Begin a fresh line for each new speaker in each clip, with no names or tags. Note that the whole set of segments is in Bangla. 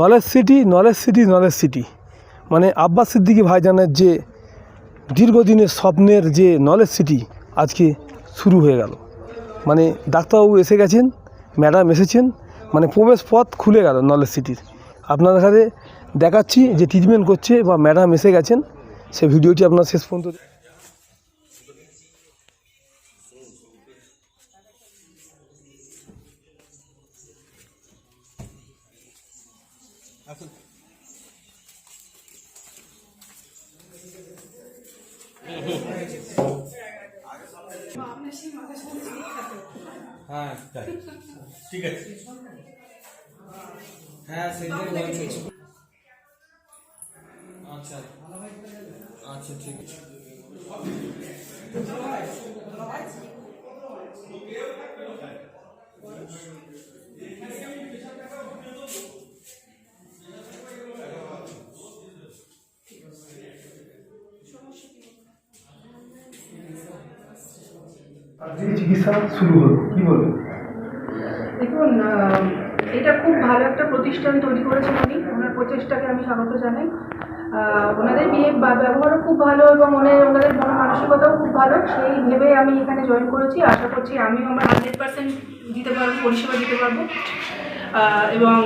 Knowledge city knowledge city knowledge city. মানে আব্বাস সিদ্দিকী ভাইজানের যে দীর্ঘদিনের স্বপ্নের যে নলেজ সিটি আজকে শুরু হয়ে গেল। মানে ডাক্তারবাবু এসে গেছেন, ম্যাডাম এসেছেন মানে প্রবেশ পথ খুলে গেল নলেজ সিটির। আপনাদের কাছে দেখাচ্ছি যে ট্রিটমেন্ট করছে বা ম্যাডাম এসে গেছেন, সে ভিডিওটি আপনার শেষ পর্যন্ত
হ্যাঁ। ঠিক আছে। হ্যাঁ আচ্ছা। আচ্ছা ঠিক আছে।
চিকিৎসা শুরু হলো, কী বলবেন?
দেখুন এটা খুব ভালো একটা প্রতিষ্ঠান তৈরি করেছেন উনি। ওনার প্রচেষ্টাকে আমি স্বাগত জানাই। ওনাদের বিহেভ বা, ব্যবহারও খুব ভালো এবং ওনার, ওনাদের মন মানসিকতাও খুব ভালো। সেই ভেবে আমি এখানে জয়েন করেছি। আশা করছি আমিও আমার হান্ড্রেড পার্সেন্ট দিতে পারব, পরিষেবা দিতে পারব। এবং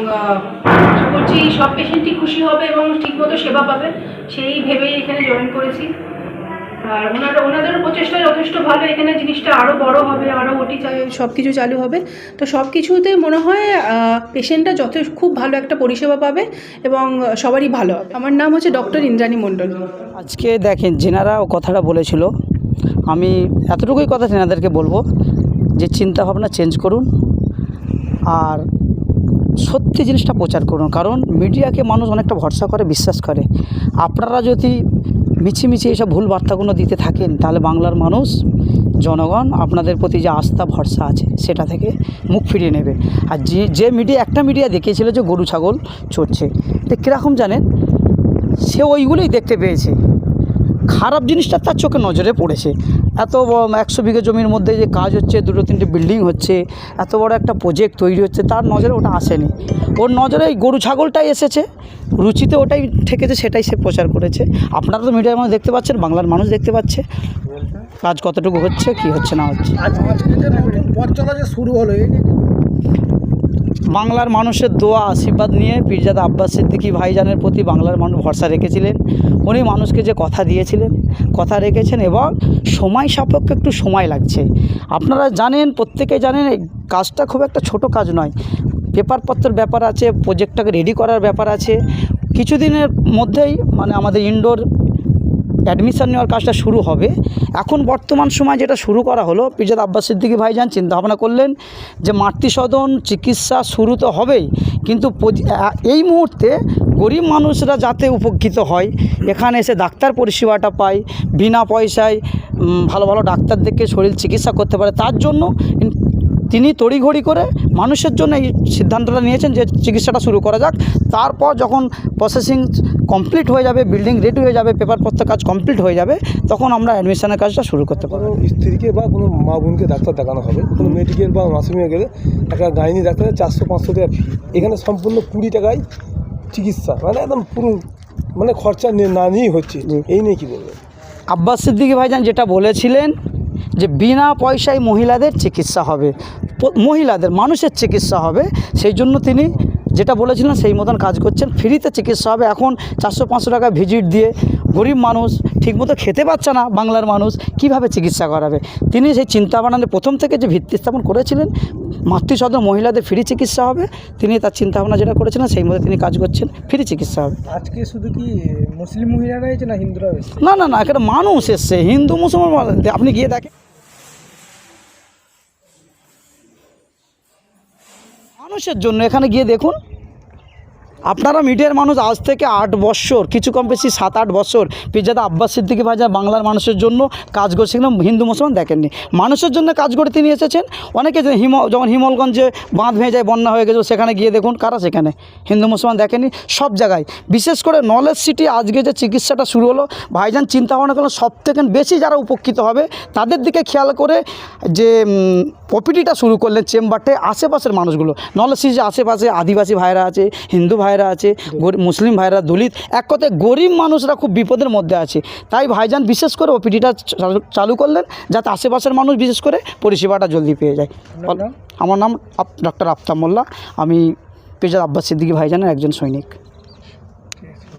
আশা করছি সব পেশেন্টই খুশি হবে এবং ঠিকমতো সেবা পাবে। সেই ভেবেই এখানে জয়েন করেছি। আর ওনাদের প্রচেষ্টা যথেষ্ট ভালো। এখানে জিনিসটা আরও বড় হবে আরও ওটি চাই সব কিছু চালু হবে। তো সব কিছুতে মনে হয় পেশেন্টটা যথেষ্ট খুব ভালো একটা পরিষেবা পাবে এবং সবারই ভালো হবে। আমার নাম হচ্ছে ডক্টর ইন্দ্রাণী মণ্ডল।
আজকে দেখেন যেনারা কথাটা বলেছিল আমি এতটুকুই কথা তেনাদেরকে বলব যে চিন্তা ভাবনা চেঞ্জ করুন আর সত্যি জিনিসটা প্রচার করুন। কারণ মিডিয়াকে মানুষ অনেকটা ভরসা করে বিশ্বাস করে। আপনারা যদি মিছিমিছি এসব ভুল বার্তাগুলো দিতে থাকেন, তাহলে বাংলার মানুষ, জনগণ আপনাদের প্রতি যে আস্থা, ভরসা আছে, সেটা থেকে মুখ ফিরিয়ে নেবে। আর যে যে মিডিয়া একটা মিডিয়া দেখিয়েছিল যে গরু, ছাগল চড়ছে। তো কীরকম জানেন? সে ওইগুলোই দেখতে পেয়েছে। খারাপ জিনিসটা তার চোখে নজরে পড়েছে। এত একশো বিঘে জমির মধ্যে যে কাজ হচ্ছে, দুটো তিনটে বিল্ডিং হচ্ছে, এত বড় একটা প্রজেক্ট তৈরি হচ্ছে, তার নজরে ওটা আসেনি। ওর নজরে গরু ছাগলটাই এসেছে, রুচিতে ওটাই ঠেকেছে, সেটাই সে প্রচার করেছে। আপনারা তো মিডিয়ার মানুষ দেখতে পাচ্ছেন, বাংলার মানুষ দেখতে পাচ্ছে। কাজ কতটুকু হচ্ছে, কি হচ্ছে, না হচ্ছে।
শুরু হলো
বাংলার মানুষের দোয়া, আশীর্বাদ নিয়ে পীরজাদা আব্বাস সিদ্দিকী ভাইজানের প্রতি বাংলার মানুষ ভরসা রেখেছিলেন। উনি মানুষকে যে কথা দিয়েছিলেন, কথা রেখেছেন এবং সময় সাপেক্ষে একটু সময় লাগছে। আপনারা জানেন, প্রত্যেকে জানেন কাজটা খুব একটা ছোট কাজ নয়। পেপারপত্রের ব্যাপার আছে প্রজেক্টটাকে রেডি করার ব্যাপার আছে। কিছুদিনের মধ্যেই মানে আমাদের ইনডোর অ্যাডমিশন নেওয়ার কাজটা শুরু হবে। এখন বর্তমান সময় যেটা শুরু করা হলো পিজাদ আব্বাস সিদ্দিকী ভাইজান চিন্তা ভাবনা করলেন যে মাতৃসদন চিকিৎসা শুরু তো হবেই, কিন্তু এই মুহূর্তে গরিব মানুষরা যাতে উপকৃত হয়, এখানে এসে ডাক্তার পরিষেবাটা পায়, বিনা পয়সায় ভালো ভালো ডাক্তার দেখে শরীর চিকিৎসা করতে পারে, তার জন্য তিনি তড়িঘড়ি করে মানুষের জন্য এই সিদ্ধান্তটা নিয়েছেন যে চিকিৎসাটা শুরু করা যাক। তারপর যখন প্রসেসিং কমপ্লিট হয়ে যাবে বিল্ডিং রেডি হয়ে যাবে পেপারপত্র কাজ কমপ্লিট হয়ে যাবে তখন আমরা অ্যাডমিশনের কাজটা শুরু করতে পারব।
স্ত্রীকে বা কোনো মা বোনকে ডাক্তার দেখানো হবে। কোনো মেডিকেল বা নার্সিংয়ে গেলে একটা গাইনি ডাক্তারের চারশো পাঁচশো টাকা ফি এখানে সম্পূর্ণ কুড়ি টাকায় চিকিৎসা। মানে একদম পুরো মানে খরচা না নিয়েই হচ্ছে। এই নিয়ে কী বলবেন?
আব্বাস সিদ্দিকী ভাইজান যেটা বলেছিলেন যে বিনা পয়সায় মহিলাদের চিকিৎসা হবে মহিলাদের মানুষের চিকিৎসা হবে সেই জন্য তিনি যেটা বলেছিলেন সেই মতন কাজ করছেন। ফ্রিতে চিকিৎসা হবে। এখন চারশো পাঁচশো টাকা ভিজিট দিয়ে গরিব মানুষ ঠিকমতো খেতে পাচ্ছে না বাংলার মানুষ কীভাবে চিকিৎসা করাবে? তিনি সেই চিন্তা ভাবনা প্রথম থেকে যে ভিত্তি স্থাপন করেছিলেন মাতৃসদন মহিলাদের ফ্রি চিকিৎসা হবে। তিনি তার চিন্তা ভাবনা যেটা করেছিলেন সেই মতো তিনি কাজ করছেন ফ্রি চিকিৎসা হবে।
আজকে শুধু কি মুসলিম মহিলারা না হিন্দুরা
না না না এখানে মানুষ এসছে। হিন্দু মুসলমান আপনি গিয়ে দেখেন। মানুষের জন্য। এখানে গিয়ে দেখুন। আপনারা মিডিয়ার মানুষ আজ থেকে আট বছর, কিছু কম বেশি সাত, আট বছর পিজাদা আব্বাস সিদ্দিকি ভাজা বাংলার মানুষের জন্য কাজ করছিলেন হিন্দু মুসলমান দেখেননি। মানুষের জন্য কাজ করে তিনি এসেছেন। অনেকে হিম যখন হিমলগঞ্জে বাঁধ ভেঙে যায় বন্যা হয়ে গেছে সেখানে গিয়ে দেখুন কারা সেখানে। হিন্দু মুসলমান দেখেনি সব জায়গায়। বিশেষ করে নলেজ সিটি আজকে যে চিকিৎসাটা শুরু হলো, ভাইজান চিন্তা ভাবনা করলেন সব থেকে বেশি যারা উপকৃত হবে, তাদের দিকে খেয়াল করে যে ওপিডিটা শুরু করলেন চেম্বারটে আশেপাশের মানুষগুলো। নলেজ সিটি আশেপাশে আদিবাসী ভাইরা আছে, হিন্দু ভাইরা ভাইরা আছে মুসলিম ভাইরা দলিত এক কথায় গরিব মানুষরা খুব বিপদের মধ্যে আছে। তাই ভাইজান বিশেষ করে ওপিডিটা চালু চালু করলেন যাতে আশেপাশের মানুষ বিশেষ করে পরিষেবাটা জলদি পেয়ে যায়? আমার নাম ডক্টর আফতাব মোল্লা। আমি পেজার আব্বাস সিদ্দিকি ভাইজানের একজন সৈনিক।